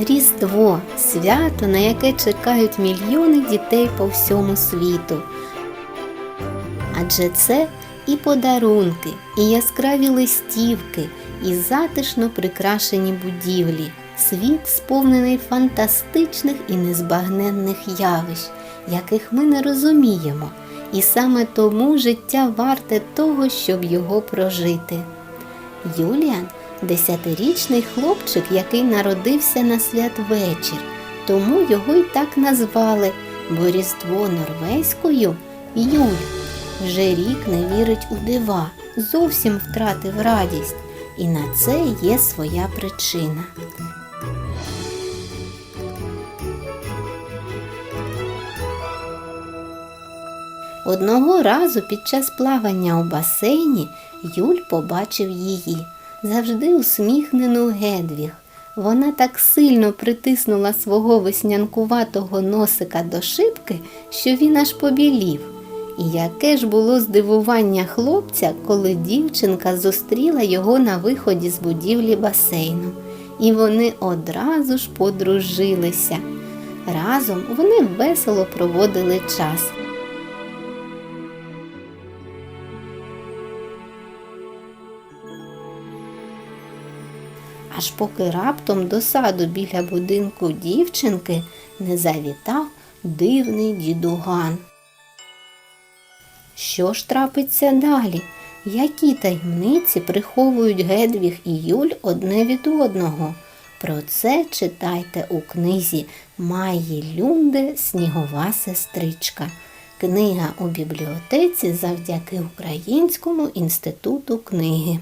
Різдво свято, на яке чекають мільйони дітей по всьому світу. Адже це і подарунки, і яскраві листівки, і затишно прикрашені будівлі. Світ сповнений фантастичних і незбагненних явищ, яких ми не розуміємо, і саме тому життя варте того, щоб його прожити. Юліан десятирічний хлопчик, який народився на святвечір, тому його й так назвали, бо норвезькою Юль. Вже рік не вірить у дива, зовсім втратив радість, і на це є своя причина. Одного разу під час плавання у басейні Юль побачив її, завжди усміхнену Гедвіг. Вона так сильно притиснула свого веснянкуватого носика до шибки, що він аж побілів. І яке ж було здивування хлопця, коли дівчинка зустріла його на виході з будівлі басейну. І вони одразу ж подружилися. Разом вони весело проводили час. Аж поки раптом до саду біля будинку дівчинки не завітав дивний дідуган. Що ж трапиться далі? Які таємниці приховують Гедвіг і Юль одне від одного? Про це читайте у книзі Майї Люнде Снігова сестричка. Книга у бібліотеці завдяки Українському інституту книги.